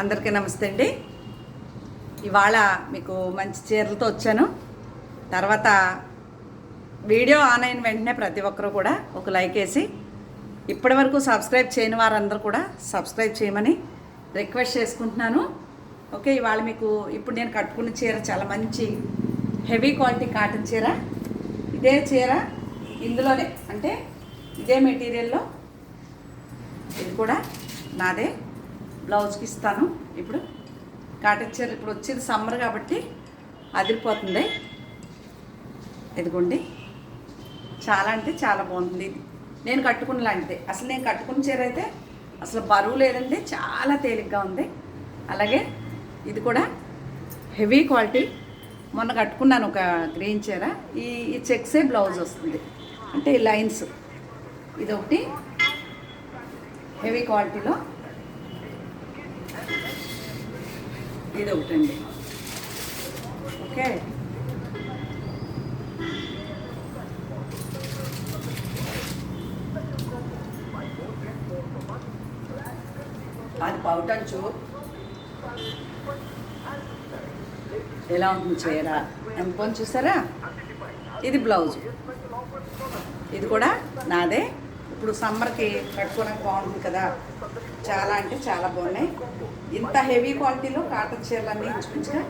అందరికీ నమస్తే అండి. ఇవాళ మీకు మంచి చీరలతో వచ్చాను. తర్వాత వీడియో ఆన్ అయిన వెంటనే ప్రతి ఒక్కరు కూడా ఒక లైక్ వేసి ఇప్పటి వరకు సబ్స్క్రైబ్ చేయని వారందరూ కూడా సబ్స్క్రైబ్ చేయమని రిక్వెస్ట్ చేసుకుంటున్నాను. ఓకే ఇవాళ మీకు ఇప్పుడు నేను కట్టుకున్న చీర చాలా మంచి హెవీ క్వాలిటీ కాటన్ చీర. ఇదే చీర ఇందులోనే అంటే ఇదే మెటీరియల్లో ఇది కూడా నాదే. బ్లౌజ్కి ఇస్తాను. ఇప్పుడు కాటన్ చీర ఇప్పుడు వచ్చేది సమ్మర్ కాబట్టి అదిరిపోతుంది. ఇదిగోండి. చాలా అంటే చాలా బాగుంటుంది ఇది నేను కట్టుకున్న లాంటిదే. అసలు నేను కట్టుకున్న చీర అయితే అసలు బరువు లేదండి. చాలా తేలిగ్గా ఉంది. అలాగే ఇది కూడా హెవీ క్వాలిటీ. మొన్న కట్టుకున్నాను ఒక గ్రీన్ చీర. ఈ ఈ చెక్సే బ్లౌజ్ వస్తుంది. అంటే ఈ లైన్స్. ఇది ఒకటి హెవీ క్వాలిటీలో. ఇది ఒకటండి ఓకే అది పౌటంచు ఎలా ఉంటుంది చీర ఎంత చూసారా? ఇది బ్లౌజ్. ఇది కూడా నాదే. ఇప్పుడు సమ్మర్కి కట్టుకోవడానికి బాగుంటుంది కదా. చాలా అంటే చాలా బాగున్నాయి. ఇంత హెవీ క్వాలిటీలో కాటన్ చీరలన్నీ ఇంచుమించుగా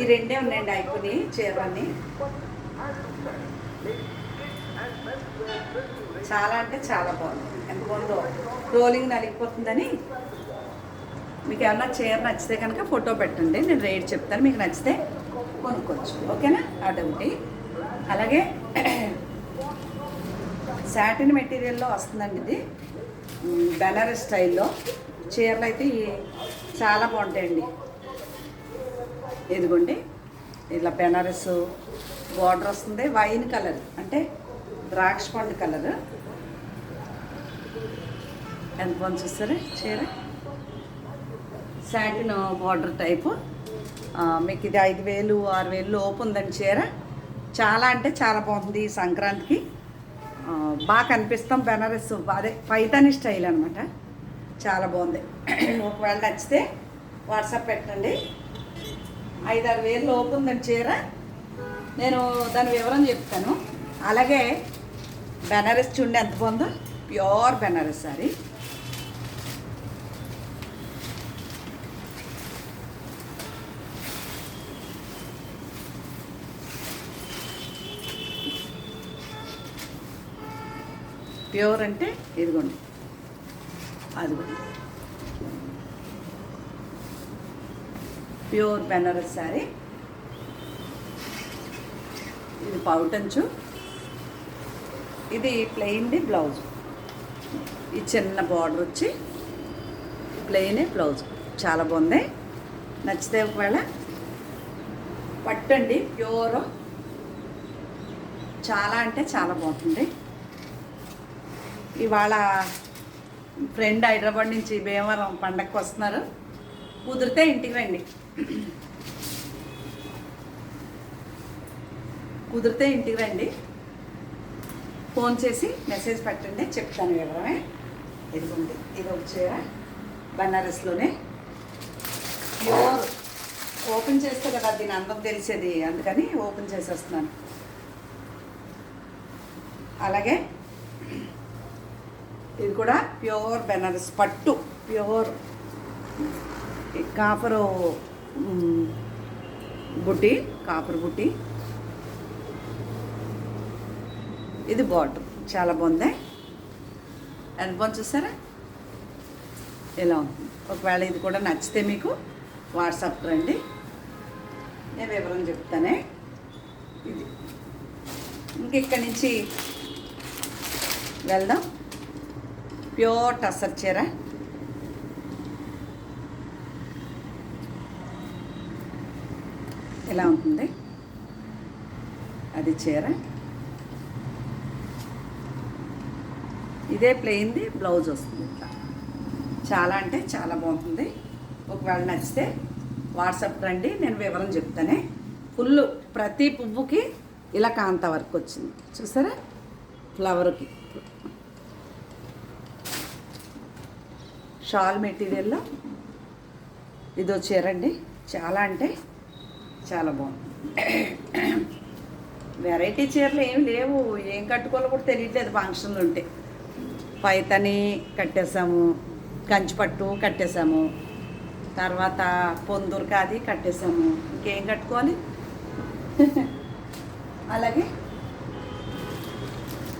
ఈ రెండే ఉన్నాయండి అయిపోయి చీరలన్నీ. చాలా అంటే చాలా బాగుంది. ఎంత బాగుందో. రోలింగ్ నలిగిపోతుందని మీకు ఏమన్నా చీర నచ్చితే కనుక ఫోటో పెట్టండి నేను రేట్ చెప్తాను. మీకు నచ్చితే కొనుక్కోవచ్చు. ఓకేనా? అదొకటి అలాగే శాటిన్ మెటీరియల్లో వస్తుందండి ఇది. బెనారస్ స్టైల్లో. చీరలు అయితే చాలా బాగుంటాయండి. ఇదిగోండి ఇలా బెనారస్ బార్డర్ వస్తుంది వైన్ కలర్ అంటే ద్రాక్ష పండు కలర్. ఎంత బాగుంది చూస్తారా చీర? శాటిన్ బార్డర్ టైపు మీకు ఇది ఐదు వేలు ఆరు వేలు లోపు ఉందండి చీర. చాలా అంటే చాలా బాగుంది సంక్రాంతికి. బాగా కనిపిస్తాం బెనారస్. అదే పైతాని స్టైల్ అనమాట చాలా బాగుంది. ఒకవేళ నచ్చితే వాట్సాప్ పెట్టండి. ఐదు ఆరు వేలు లోపు ఉందని చీర నేను దాని వివరం చెప్తాను. అలాగే బెనారస్ చూడండి ఎంత బాగుందో. Pure Banaras sorry. ప్యూర్ అంటే ఇదిగోండి. అదిగోండి ప్యూర్ బెనారస్ శారీ. ఇది పౌటంచు ఇది ప్లెయిన్ది బ్లౌజ్ ఈ చిన్న బార్డర్ వచ్చి ప్లెయినే బ్లౌజ్ చాలా బాగుంది. నచ్చితే ఒకవేళ పట్టండి. ప్యూర్. చాలా అంటే చాలా బాగుంటుంది. ఇవాళ ఫ్రెండ్ హైదరాబాద్ నుంచి భీమవరం పండగకి వస్తున్నారు. కుదిరితే ఇంటికి రండి. కుదిరితే ఇంటికి రండి. ఫోన్ చేసి మెసేజ్ పెట్టండి చెప్తాను వివరమే. ఇదిగోండి ఇది వచ్చే బనారస్లోనే. ప్యూర్. ఓపెన్ చేస్తే కదా దీని అందం తెలిసేది అందుకని ఓపెన్ చేసేస్తున్నాను. అలాగే ఇది కూడా ప్యూర్ బెనారస్ పట్టు ప్యూర్ కాపరు బుట్టి కాపర్ బుట్టి. ఇది బాటర్ చాలా బాగుంది. ఎంత బాగుంది చూసారా? ఇలా ఉంటుంది. ఒకవేళ ఇది కూడా నచ్చితే మీకు వాట్సాప్ రండి. నేను వివరం చెప్తానే. ఇది. ఇంక ఇక్కడి నుంచి వెళ్దాం? ప్యూర్ టసర్ చీర. ఎలా ఉంటుంది? అది చీర. ఇదే ప్లెయిన్ది బ్లౌజ్ వస్తుంది ఇట్లా. చాలా అంటే చాలా బాగుంటుంది. ఒకవేళ నచ్చితే వాట్సాప్ రండి నేను వివరం చెప్తానే. ఫుల్ ప్రతి పువ్వుకి ఇలా కాంత వర్క్ వచ్చింది. చూసారా? ఫ్లవర్కి షాల్ మెటీరియల్లో ఇది వచ్చారండి. చాలా అంటే చాలా బాగుంది. వెరైటీ చీరలు ఏమి లేవు. ఏం కట్టుకోవాలో కూడా తెలియట్లేదు ఫంక్షన్లు ఉంటే. పైతని కట్టేసాము కంచిపట్టు కట్టేసాము తర్వాత పొందూరు కాది కట్టేసాము. ఇంకేం కట్టుకోవాలి? అలాగే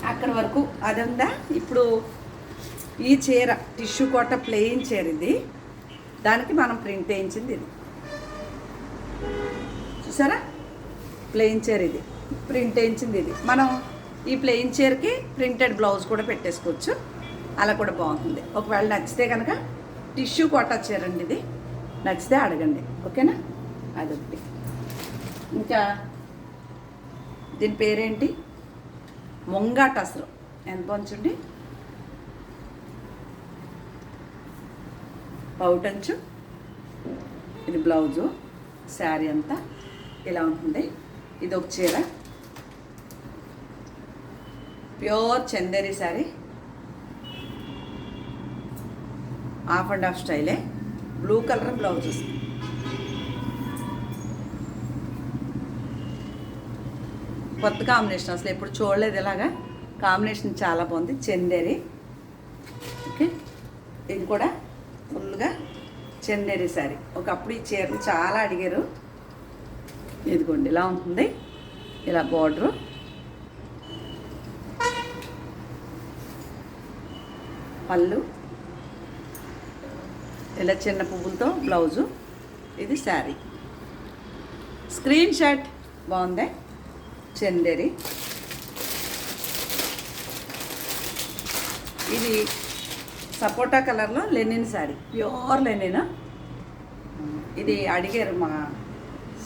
అక్కడి వరకు అది ఉందా ఇప్పుడు ఈ చీర టిష్యూ కోట ప్లెయిన్ చీర ఇది. దానికి మనం ప్రింట్ వేయించింది ఇది. చూసారా? ప్లెయిన్ చీర ఇది. ప్రింట్ వేయించింది ఇది. మనం ఈ ప్లెయిన్ చీరకి ప్రింటెడ్ బ్లౌజ్ కూడా పెట్టేసుకోవచ్చు. అలా కూడా బాగుంటుంది. ఒకవేళ నచ్చితే కనుక టిష్యూ కోటా చీర అండి ఇది. నచ్చితే అడగండి. ఓకేనా? అదొకటి. ఇంకా దీని పేరేంటి? ముంగాట అసలు ఎంత ఉంచండి పౌటంచు ఇది బ్లౌజు శారీ అంతా ఇలా ఉంటుంది. ఇది ఒక చీర. Pure Chanderi sari. Half and half స్టైలే. బ్లూ కలర్ బ్లౌజ్ వస్తుంది కొత్త కాంబినేషన్ అసలు ఎప్పుడు చూడలేదు ఇలాగా. కాంబినేషన్ చాలా బాగుంది. చందేరి. ఓకే. ఇది కూడా చెన్నెరి శారీ ఒకప్పుడు ఈ చీరలు చాలా అడిగారు. ఇదిగోండి ఇలా ఉంటుంది. ఇలా బార్డరు. పళ్ళు. ఇలా చిన్న పువ్వులతో బ్లౌజు. ఇది శారీ స్క్రీన్ షాట్. బాగుంది? చందేరి. ఇది సపోటా కలర్లో లెనిన్ శారీ. Pure linen. ఇది అడిగారు మా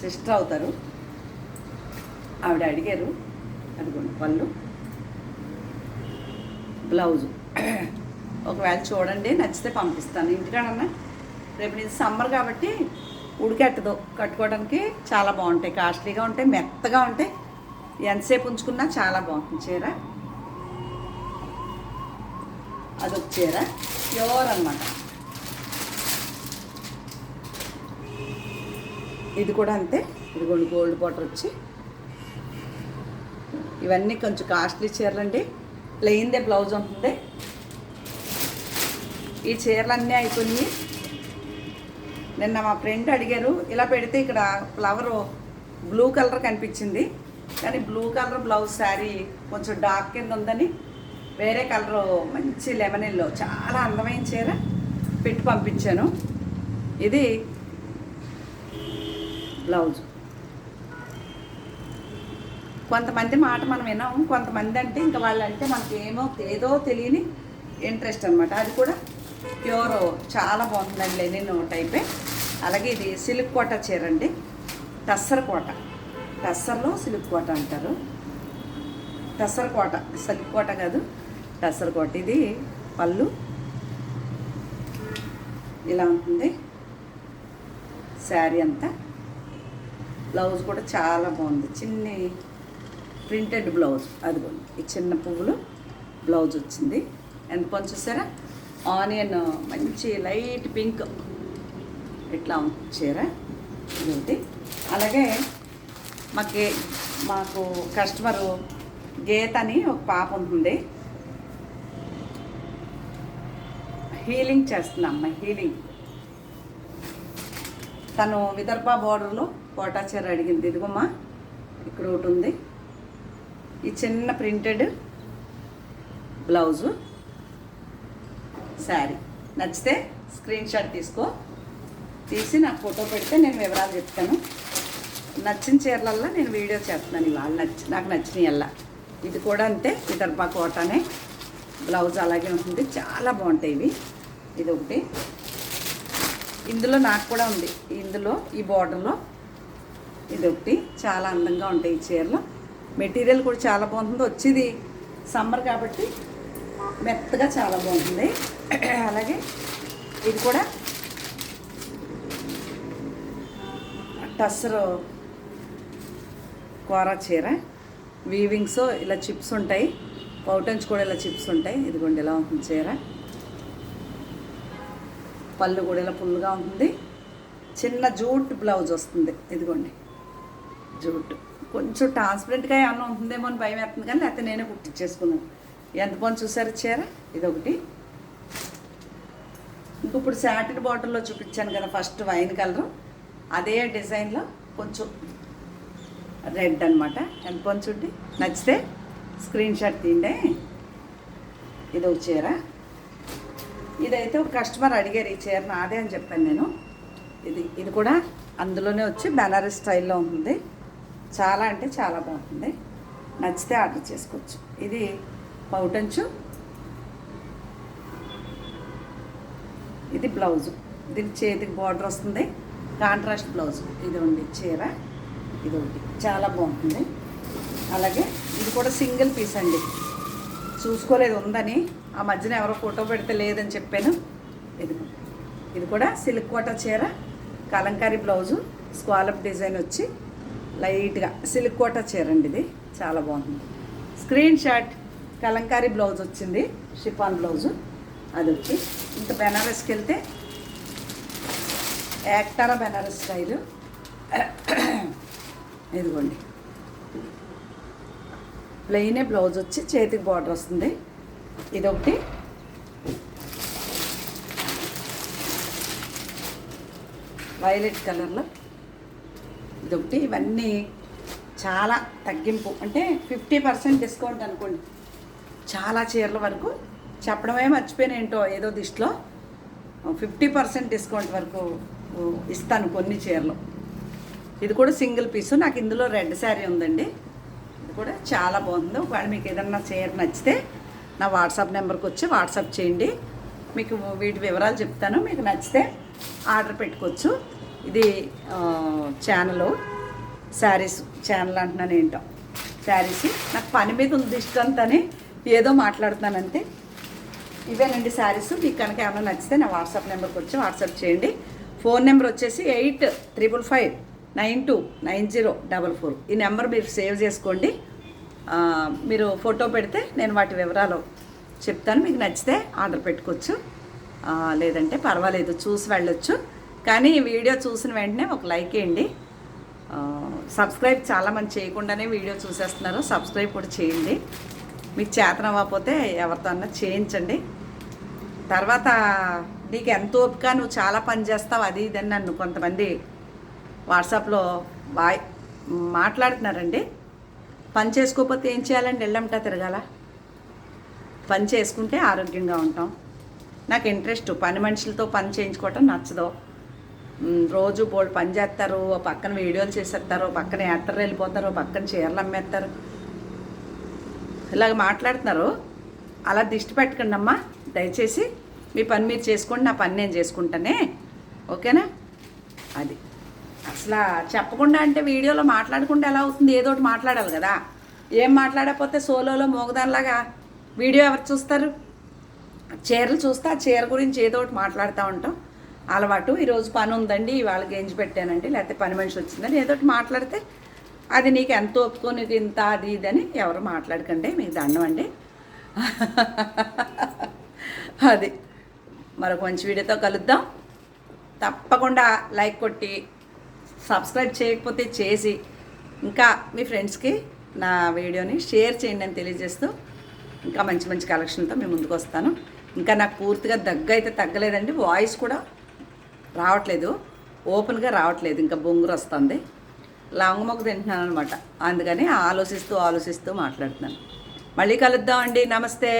సిస్టర్ అవుతారు. ఆవిడ అడిగారు. అదిగోండి పళ్ళు. బ్లౌజు. ఒకవేళ చూడండి నచ్చితే పంపిస్తాను. ఇంటికాడన్నా రేపు ఇది సమ్మర్ కాబట్టి ఉడికెట్టదు. కట్టుకోవడానికి చాలా బాగుంటాయి. కాస్ట్లీగా ఉంటాయి మెత్తగా ఉంటాయి. ఎంతసేపు ఉంచుకున్నా చాలా బాగుంటుంది చీర. అదొక చీర. ప్యూర్ అనమాట ఇది కూడా అంతే. ఇదిగోండి గోల్డ్ బార్డర్ వచ్చి. ఇవన్నీ కొంచెం కాస్ట్లీ చీరలండి. ప్లెయిన్దే బ్లౌజ్ ఉంటుంది. ఈ చీరలన్నీ అయిపోయినాయి నిన్న మా ఫ్రెండ్ అడిగారు ఇలా పెడితే ఇక్కడ ఫ్లవర్ బ్లూ కలర్ కనిపించింది. కానీ బ్లూ కలర్ బ్లౌజ్ శారీ కొంచెం డార్క్ కింద ఉందని వేరే కలరు మంచి లెమన్ ఎల్లో చాలా అందమైన చీర పెట్టి పంపించాను. ఇది బ్లౌజ్. కొంతమంది మాట మనం వినాము కొంతమంది అంటే ఇంకా వాళ్ళంటే మనకి ఏమో ఏదో తెలియని ఇంట్రెస్ట్ అనమాట అది కూడా ప్యూర్ చాలా బాగుంటుందండి లెనిన్ టైపే. అలాగే ఇది సిల్క్ కోట చీర అండి టస్సర్ కోట. టస్సర్లో సిల్క్ కోట అంటారు. టస్సర్ కోట సిల్క్ కోట కాదు. టస్సర్ ఇది పళ్ళు. ఇలా ఉంటుంది. శారీ అంతా. బ్లౌజ్ కూడా చాలా బాగుంది. చిన్ని ప్రింటెడ్ బ్లౌజ్ అది ఈ చిన్న పువ్వులు బ్లౌజ్ వచ్చింది. ఎంత కొంచెం చూసారా? ఆనియన్ మంచి లైట్ పింక్. ఇట్లా ఉంది చీర. ఇదొకటి. అలాగే మాకు మాకు కస్టమరు గీత అని ఒక పాప ఉంటుంది. హీలింగ్ చేస్తుంది అమ్మ హీలింగ్. తను విదర్భ బోర్డర్లో కోటా చీర అడిగింది. ఇదిగోమ్మా ఇక్కడ ఒకటి ఉంది. ఈ చిన్న ప్రింటెడ్ బ్లౌజు శారీ నచ్చితే స్క్రీన్ షాట్ తీసుకో. తీసి నాకు ఫోటో పెడితే నేను వివరాలు చెప్తాను. నచ్చిన చీరలల్లా నేను వీడియో చేస్తున్నాను ఇవాళ. నచ్చి నాకు నచ్చినవల్లా ఇది కూడా అంతే. విదర్భ కోటనే. బ్లౌజ్ అలాగే ఉంటుంది. చాలా బాగుంటాయి ఇవి. ఇది ఒకటి. ఇందులో నాకు కూడా ఉంది. ఇందులో ఈ బార్డర్లో ఇది ఒకటి. చాలా అందంగా ఉంటాయి ఈ చీరలు. మెటీరియల్ కూడా చాలా బాగుంటుంది. వచ్చేది సమ్మర్ కాబట్టి మెత్తగా చాలా బాగుంటుంది. అలాగే ఇది కూడా టస్సరు కూర చీర. వీవింగ్స్ ఇలా చిప్స్ ఉంటాయి. పౌటన్స్ కూడా ఇలా చిప్స్ ఉంటాయి. ఇదిగోండి ఇలా ఉంటుంది చీర. పళ్ళు కూడా ఇలా ఫుల్గా ఉంటుంది. చిన్న జూట్ బ్లౌజ్ వస్తుంది. ఇదిగోండి. జూట్. కొంచెం ట్రాన్స్పరెంట్గా ఏమన్నా ఉంటుందేమో అని భయం వేస్తుంది కానీ లేకపోతే నేనే కుట్టించేసుకున్నాను ఎంత పని చూసారు చీర? ఇదొకటి. ఇంక ఇప్పుడు శాటిన్ బాటిల్లో చూపించాను కదా ఫస్ట్ వైన్ కలర్ అదే డిజైన్లో కొంచెం రెడ్ అనమాట ఎంత పని చూడండి. నచ్చితే స్క్రీన్ షాట్ తీయండి. ఇది ఒక చీర. ఇదైతే ఒక కస్టమర్ అడిగారు ఈ చీర నాదే అని చెప్పాను నేను. ఇది ఇది కూడా అందులోనే వచ్చి బెనారస్ స్టైల్లో ఉంటుంది చాలా అంటే చాలా బాగుంటుంది నచ్చితే ఆర్డర్ చేసుకోవచ్చు. ఇది పౌటంచు ఇది బ్లౌజు. దీని చేతికి బార్డర్ వస్తుంది. Contrast blouse. ఇది ఉంది చీర. ఇది ఒకటి చాలా బాగుంటుంది అలాగే ఇది కూడా సింగిల్ పీస్ అండి. చూసుకోలేదు ఉందని. ఆ మధ్యన ఎవరో ఫోటో పెడితే లేదని చెప్పాను. ఇది ఇది కూడా సిల్క్ కోట చీర కలంకారీ బ్లౌజు స్కాలప్ డిజైన్ వచ్చి లైట్గా సిల్క్ కోట చీర అండి ఇది. చాలా బాగుంది. స్క్రీన్ షాట్ కలంకారీ బ్లౌజ్ వచ్చింది షిఫాన్ బ్లౌజు. అది వచ్చి ఇంకా బెనారస్కి వెళ్తే యాక్టారా బెనారస్ స్టైలు. ఇదిగోండి. ప్లెయినే బ్లౌజ్ వచ్చి చేతికి బార్డర్ వస్తుంది. ఇదొకటి. వైలెట్ కలర్లో ఇదొకటి. ఇవన్నీ చాలా తగ్గింపు. అంటే ఫిఫ్టీ పర్సెంట్ డిస్కౌంట్ అనుకోండి. చాలా చీరల వరకు చెప్పడమే మర్చిపోయిన ఏంటో ఏదో దిష్టిలో. ఫిఫ్టీ పర్సెంట్ డిస్కౌంట్ వరకు ఇస్తాను కొన్ని చీరలు. ఇది కూడా సింగిల్ పీసు. నాకు ఇందులో రెడ్ శారీ ఉందండి. ఇది కూడా చాలా బాగుంది. ఒకవేళ మీకు ఏదన్నా చీర నచ్చితే నా వాట్సాప్ నెంబర్కి వచ్చి వాట్సాప్ చేయండి. మీకు వీటి వివరాలు చెప్తాను. మీకు నచ్చితే ఆర్డర్ పెట్టుకోవచ్చు. ఇది ఛానల్ శారీస్ ఛానల్ అంటున్నాను ఏంటో. శారీస్. నాకు పని మీద ఉంది ఇష్టంతని ఏదో మాట్లాడుతున్నాను అంతే. ఇవేనండి శారీస్. మీకు కనుక ఏమైనా నచ్చితే నా వాట్సాప్ నెంబర్కి వచ్చి వాట్సాప్ చేయండి. ఫోన్ నెంబర్ వచ్చేసి eight triple five nine two nine zero double four. ఈ నెంబర్ మీరు సేవ్ చేసుకోండి. మీరు ఫోటో పెడితే నేను వాటి వివరాలు చెప్తాను. మీకు నచ్చితే ఆర్డర్ పెట్టుకోవచ్చు. లేదంటే పర్వాలేదు చూసి వెళ్ళొచ్చు. కానీ ఈ వీడియో చూసిన వెంటనే ఒక లైక్ వేయండి. సబ్స్క్రైబ్ చాలామంది చేయకుండానే వీడియో చూసేస్తున్నారు. సబ్స్క్రైబ్ కూడా చేయండి. మీకు చేతన అవ్వకపోతే ఎవరితో అన్నా చేయించండి. తర్వాత నీకు ఎంత ఓపిక నువ్వు చాలా పని చేస్తావు అది ఇది అని నన్ను కొంతమంది వాట్సాప్లో బాయ్ మాట్లాడుతున్నారండి. పని చేసుకోకపోతే ఏం చేయాలండి? వెళ్ళంటా తిరగాల? పని చేసుకుంటే ఆరోగ్యంగా ఉంటాం. నాకు ఇంట్రెస్ట్. పని మనుషులతో పని చేయించుకోవటం నచ్చదు. రోజు బోల్డ్ పని చేస్తారు. ఓ పక్కన వీడియోలు చేసేస్తారు. పక్కన యాత్ర వెళ్ళిపోతారు. పక్కన చీరలు అమ్మేస్తారు. ఇలాగ మాట్లాడుతున్నారు. అలా దిష్టి పెట్టకండి అమ్మా. దయచేసి మీ పని మీరు చేసుకోండి. నా పని నేను చేసుకుంటానే. ఓకేనా? అది. అసలు చెప్పకుండా అంటే వీడియోలో మాట్లాడకుండా ఎలా అవుతుంది? ఏదో ఒకటి మాట్లాడాలి కదా. ఏం మాట్లాడకపోతే సోలోలో మోగదానిలాగా వీడియో ఎవరు చూస్తారు? చీరలు చూస్తే ఆ చీర గురించి ఏదో ఒకటి మాట్లాడుతూ ఉంటాం. అలవాటు. ఈరోజు పని ఉందండి. ఇవాళ గెంజి పెట్టానండి. లేకపోతే పని మనిషి వచ్చిందని ఏదో ఒకటి మాట్లాడితే అది నీకు ఎంత ఒప్పుకో నీకు ఇంత అది ఇది అని ఎవరు మాట్లాడకండి. మీకు దండం అండి. అది. మరొక మంచి వీడియోతో కలుద్దాం. తప్పకుండా లైక్ కొట్టి సబ్స్క్రైబ్ చేయకపోతే చేసి ఇంకా మీ ఫ్రెండ్స్కి నా వీడియోని షేర్ చేయండి అని తెలియజేస్తూ ఇంకా మంచి మంచి కలెక్షన్తో మేము ముందుకు వస్తాను. ఇంకా నాకు పూర్తిగా దగ్గు అయితే తగ్గలేదండి వాయిస్ కూడా రావట్లేదు ఓపెన్గా రావట్లేదు ఇంకా బొంగురు వస్తుంది. లాంగ్ మొక్క తింటున్నాను అనమాట అందుకని ఆలోచిస్తూ ఆలోచిస్తూ మాట్లాడుతున్నాను. మళ్ళీ కలుద్దాం అండి నమస్తే.